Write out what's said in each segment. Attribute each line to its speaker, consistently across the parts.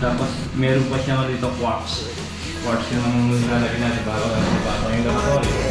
Speaker 1: Tapos meron pa siya dito quartz. Quartz yung lalagyan natin bago natin ipasok yung lavatory.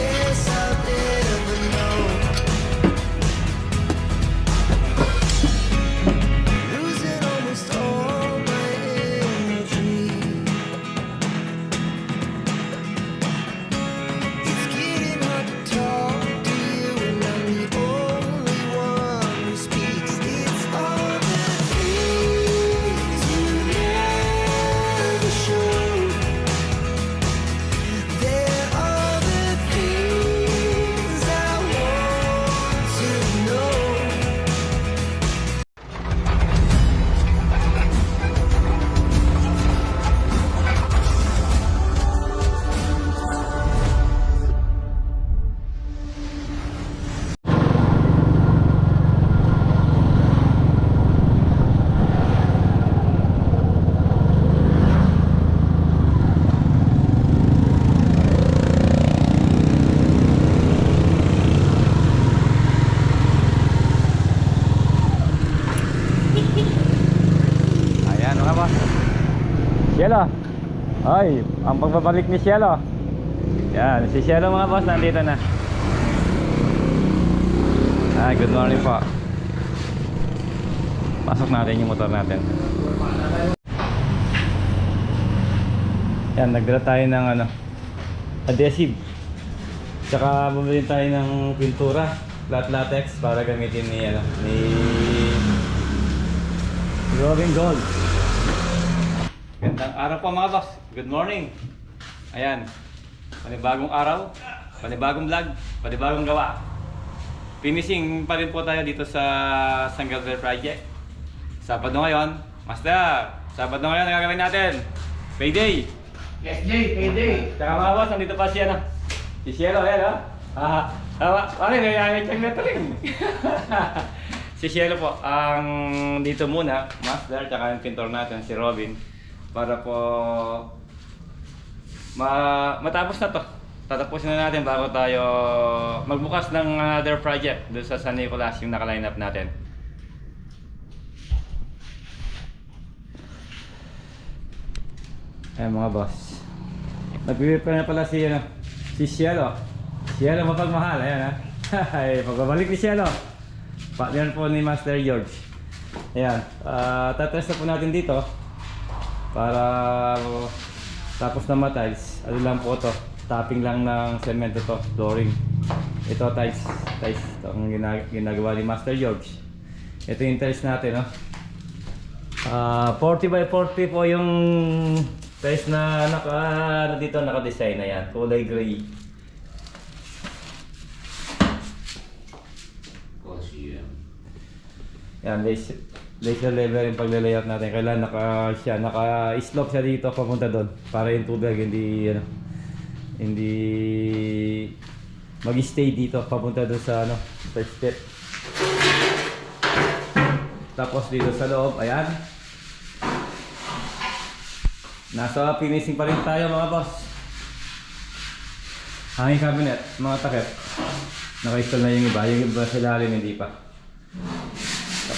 Speaker 1: Ay, ang pagbabalik ni Cielo. Yan, si Cielo mga boss nandito na. Ah, good morning po. Pasok natin yung motor natin. Yan, nagdala tayo ng ano, adhesive. Tsaka bumili tayo ng pintura, flat latex para gamitin ni ano, ni Robin Gold. Gandang araw po mga boss. Good morning. Ayan. Panibagong araw, panibagong vlog, panibagong gawa. Finishing pa rin po tayo dito sa Sangalver Project. Sabado ngayon, Master, Sabado ngayon ang gagawin natin. Payday.
Speaker 2: Yes, Jay, pwede.
Speaker 1: Tsaka mga boss, nandito pa siya na. Si Cielo, ayan ha. Ah, ah, ano yun, nangyayari siyang na rin. si Cielo po, ang dito muna, master, tsaka yung pintor natin, si Robin, para po ma matapos na to. Tatapusin na natin bago tayo magbukas ng another project doon sa San Nicolas yung nakaline up natin. Ayan mga boss. Nag-prepare na pala si, ano, si Cielo. Cielo mapagmahal, ayan ha. Ay, pagbabalik ni Cielo. Partner po ni Master George. Ayan, uh, tatest na po natin dito. Para tapos na matiles. Ano lang po to. Topping lang ng cemento to, flooring. Ito tiles, tiles. Ito ang ginag- ginagawa ni Master George. Ito yung tiles natin, no? Ah, 40 by 40 po yung tiles na naka ano dito naka-design na yan, kulay gray. Yan, laser, laser level yung pagle-layout natin. Kailangan naka siya, naka-slope siya dito papunta doon para yung tubig hindi ano hindi mag-stay dito papunta doon sa ano, first step. Tapos dito sa loob, ayan. Nasa finishing pa rin tayo mga boss. Hanging cabinet, mga takip. Naka-install na yung iba, yung iba sa ilalim hindi pa.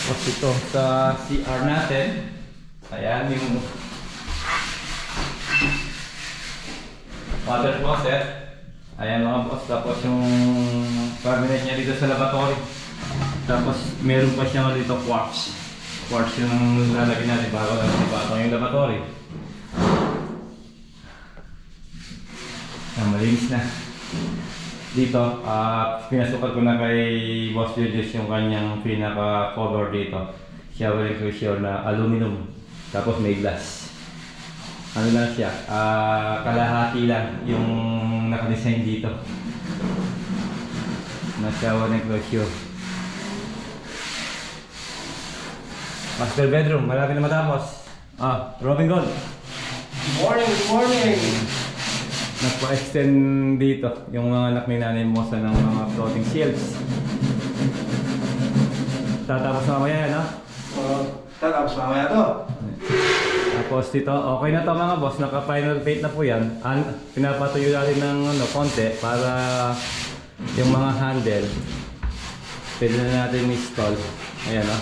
Speaker 1: Tapos ito sa CR natin. Ayan yung water closet. Ayan mga boss. Tapos yung cabinet niya dito sa lavatory. Tapos meron pa siya dito quartz. Quartz yung lalagyan natin bago natin ipasok yung lavatory. Ayan, malinis na. Dito, ah pinasukat ko na kay Boss Judges yung kanyang pinaka-cover dito. Shower enclosure na aluminum. Tapos may glass. Ano lang siya, ah kalahati lang yung nakadesign dito. Na shower enclosure. Master bedroom, malapit na matapos. Ah, Robin Gold.
Speaker 2: Good morning, good morning.
Speaker 1: Nagpa-extend dito yung mga anak ni Nanay Mosa ng mga floating shelves. Tatapos mamaya yan, ha?
Speaker 2: Uh, tatapos mamaya to.
Speaker 1: Tapos dito, okay na to mga boss, naka-final paint na po yan. An pinapatuyo natin ng ano, konti para yung mga handle Pwede na natin install. Ayan o.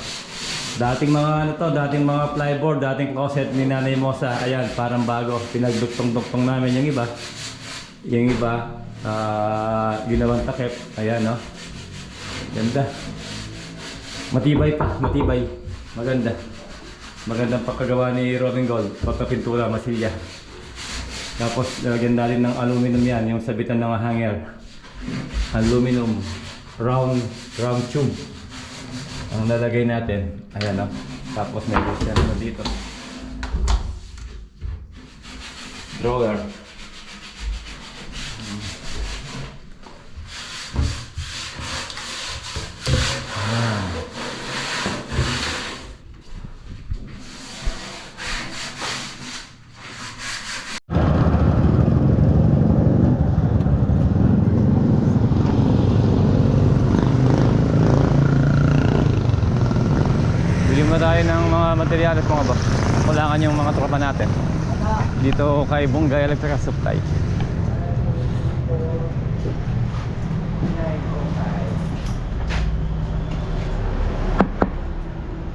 Speaker 1: Dating mga ano to, dating mga plyboard, dating closet ni Nanay Mosa. Ayan, parang bago. Pinagduktong-duktong namin yung iba. Yung iba, ah, ginawang takip. Ayan o. Ganda. Matibay pa, matibay. Maganda. Magandang pagkagawa ni Robin Gold. Pagkapintura, masilya. Tapos lagyan natin ng aluminum yan, yung sabitan ng hanger. Aluminum round round tube. Ang lalagay natin, ayan o. Tapos may siya naman dito. Drawer. Bili mo tayo ng mga materyales mga boss. Kulangan yung mga tropa natin. Dito kay Bunga Electrical Supply.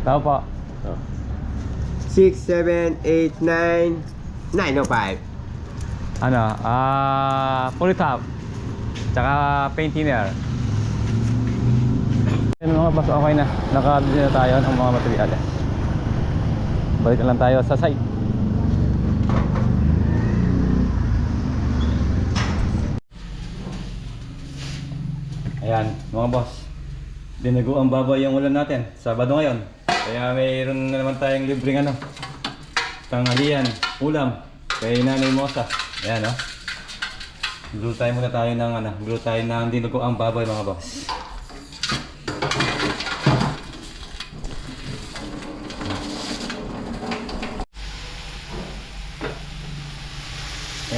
Speaker 1: Tao po.
Speaker 3: 6, 7, 8, 9, 905.
Speaker 1: Ano, ah, fully top. Tsaka paint thinner. Yan mga boss, okay na. Nakabili na tayo ng mga materyales. Balik na lang tayo sa site. Ayan, mga boss. Dinago ang baboy yung ulan natin. Sabado ngayon. Kaya mayroon na naman tayong libreng ano. Tanghalian, ulam. Kay Nanay Mosa. Ayan, oh. Glue tayo muna tayo ng ano, glue tayo ng dinugo ang baboy mga boss.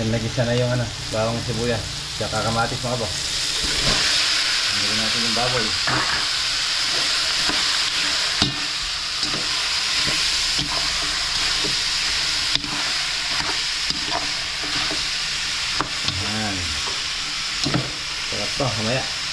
Speaker 1: Ayan, nagisa na yung ano, bawang sibuyas. Tsaka kamatis mga boss. Hindi natin yung baboy. Ayan. Sarap to, mamaya.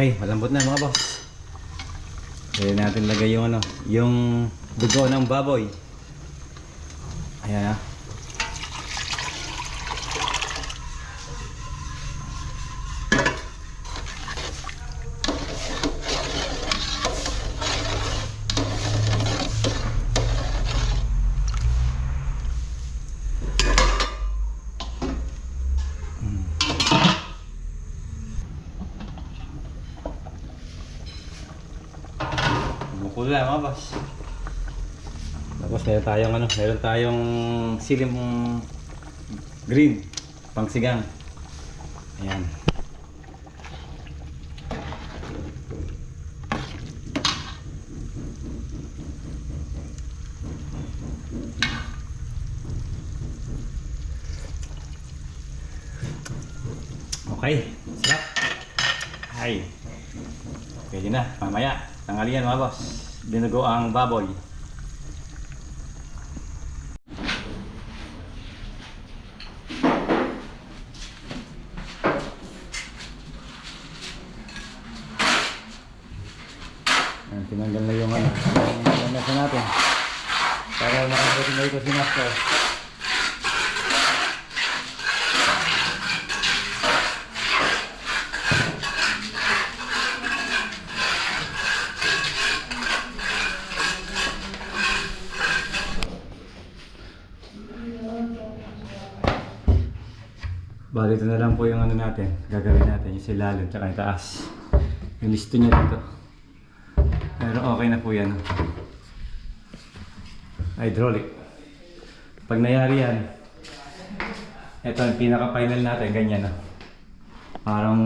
Speaker 1: Okay, malambot na mga boss. Kaya natin lagay yung ano, yung dugo ng baboy. Ayan ah. Mga boss. Tapos meron tayong ano, meron tayong silim green, pangsigang. Ayan. Okay, sarap. Ay. Pwede na, mamaya. Tanghalian mga boss. Dinugo ang baboy. Ayan, tinanggal na yung ano, nasa natin. Para makakating na ito si Master. Ito na lang po yung ano natin. Gagawin natin yung silalim tsaka yung taas. Yung listo niya dito. Pero okay na po yan. Hydraulic. Pag nangyari yan, ito yung pinaka-final natin, ganyan na. Parang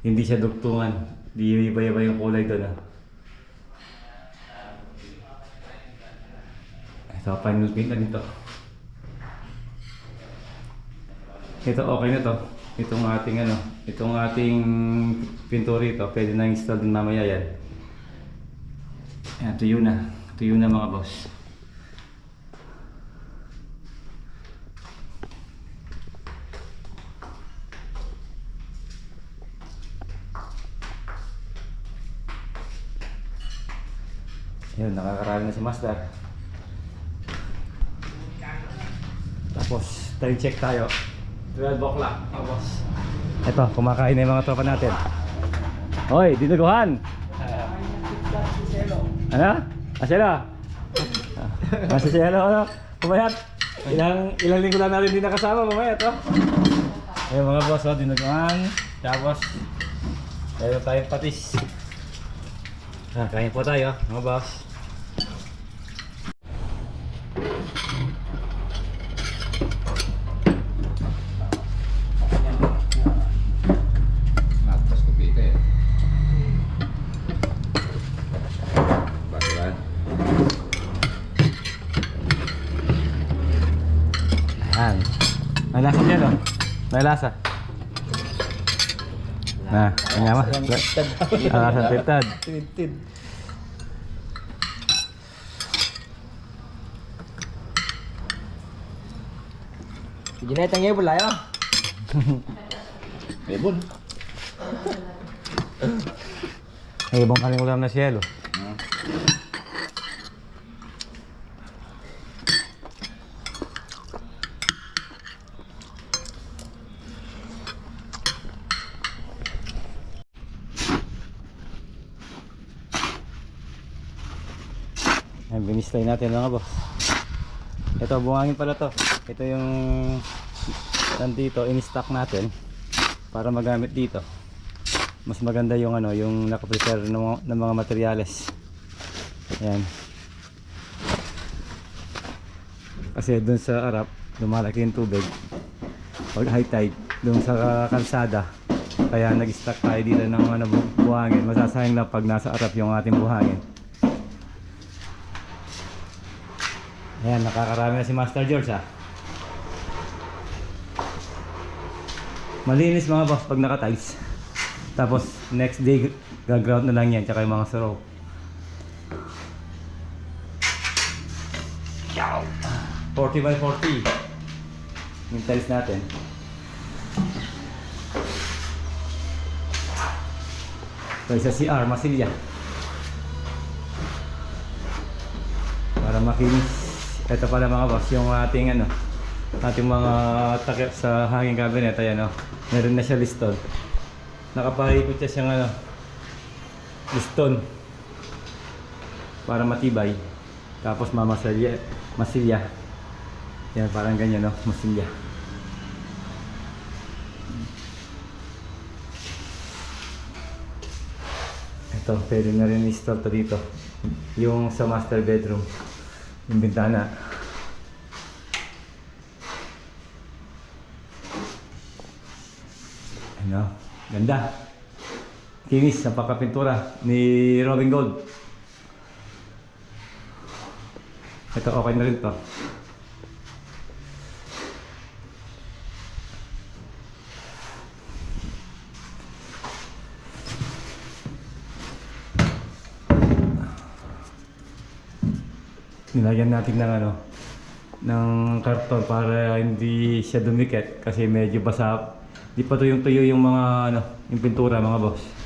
Speaker 1: hindi siya dugtungan. Di iba-iba yung kulay doon. Ah. Ito, final paint na dito. Ito okay na to. Itong ating ano, itong ating pintura ito, pwede na install din mamaya yan. Ayan, tuyo na. Tuyo na mga boss. Yun, nakakarami na si Master. Tapos, time check tayo. 12 o'clock, boss. Ito, kumakain na yung mga tropa natin. Hoy, dinuguhan! Ano? Asela? Nasa Cielo, ano? Pumayat! Ilang, ilang linggo lang natin din nakasama, pumayat, oh. Ayun mga boss, oh, dinuguhan. Tapos, tayo tayong patis. Ah, kain po tayo, mga boss.
Speaker 4: Matas kopi ka eh. Bakalan.
Speaker 1: Ayan. May lasa dyan, oh. Lasa. Na, ang yaman. Ang lasa tintad.
Speaker 3: Sige na itang yebol ayo.
Speaker 4: Ebon.
Speaker 1: Ay, ibang kaming ulam na siyelo. Ayan, binislay natin mga boss. Ito, bungangin pala to. Ito yung nandito, in-stock natin para magamit dito. Mas maganda yung ano yung nakaprepare ng, ng mga materyales. Ayan. Kasi dun sa Arap lumalaki yung tubig. Pag high tide dun sa kalsada kaya nag-stock tayo dito ng ano, bu- buhangin. Masasayang na pag nasa Arap yung ating buhangin ayan nakakarami na si Master George ha malinis mga boss pag naka-tiles tapos next day gaground na lang yan tsaka yung mga suraw. 40 by 40 yung tiles natin. Ito sa CR, masilya. Para makinis. Ito pala mga boss, yung ating ano, ating mga takip sa hanging cabinet, ayan o. Meron na siya liston nakapaikot siya siyang ano liston para matibay. Tapos mamasilya masilya. Yan parang ganyan no masilya. Ito pwede na rin install to dito. Yung sa master bedroom yung bintana ano Ganda. Kinis, napakapintura ni Robin Gold. Ito okay na rin to. Nilagyan natin ng ano ng karton para hindi siya dumikit kasi medyo basa Di pa tuyong tuyo yung mga ano, yung pintura mga boss.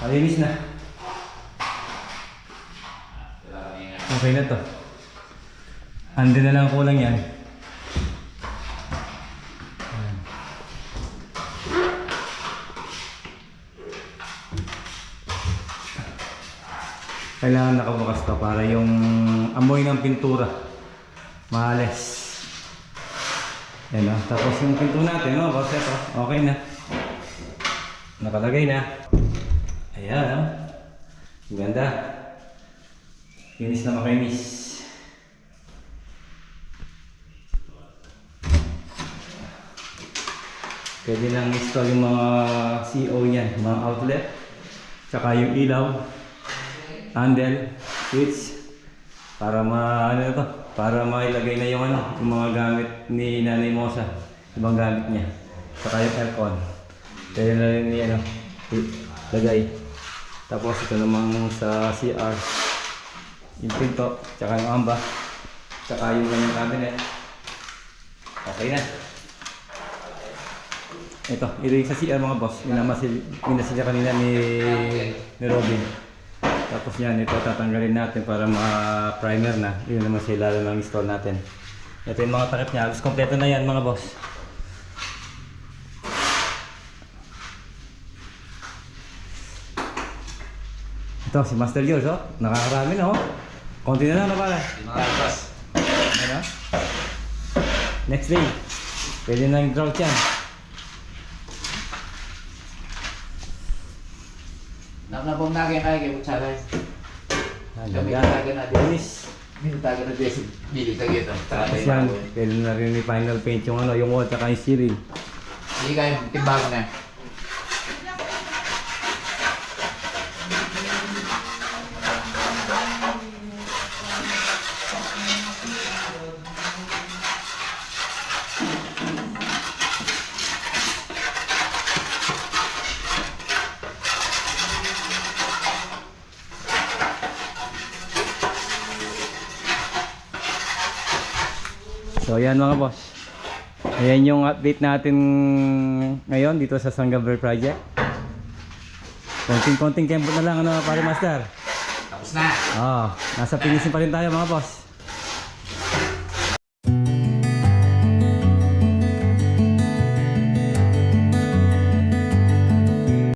Speaker 1: Malinis na. Okay na to. Andi na lang kulang yan. Kailangan nakabukas to para yung amoy ng pintura maalis. Yan o. Tapos yung pinto natin, no, boss, ito. Okay na. Nakalagay na. Ayan. Ang Ganda. Kinis na makinis. Pwede lang install yung mga CO niyan, mga outlet. Tsaka yung ilaw, handle, switch. Para ma ano to, para mailagay na yung ano, yung mga gamit ni Nanay Mosa, ibang gamit niya. Saka yung aircon. Pwede na rin ni ano, lagay. Tapos ito namang sa CR, yung pinto, tsaka yung amba, tsaka yung kanyang cabinet. Okay na. Ito, ito yung sa CR mga boss. Minamasil, minasil kanina ni, ni Robin. Tapos yan, ito tatanggalin natin para ma-primer na. Yun naman sa ilalim ng install natin. Ito yung mga takip niya. Halos kompleto na yan mga boss. Ito, si Master George, oh. Nakakarami na, oh. Konti na lang na pala. Ano? Next day. Pwede na yung drought yan.
Speaker 4: Napnapong na kaya kaya kutsara. Kami katagan na din.
Speaker 1: Linis.
Speaker 4: Mintagan na din. Bili ka gito.
Speaker 1: Tapos yan, pwede na rin yung final paint yung ano, yung wall tsaka yung ceiling.
Speaker 4: Hindi kayo timbang na.
Speaker 1: So ayan mga boss. Ayan yung update natin ngayon dito sa Sangaver Project. Konting-konting kembot na lang ano pare master.
Speaker 4: Tapos na.
Speaker 1: Oh, nasa finishing pa rin tayo mga boss.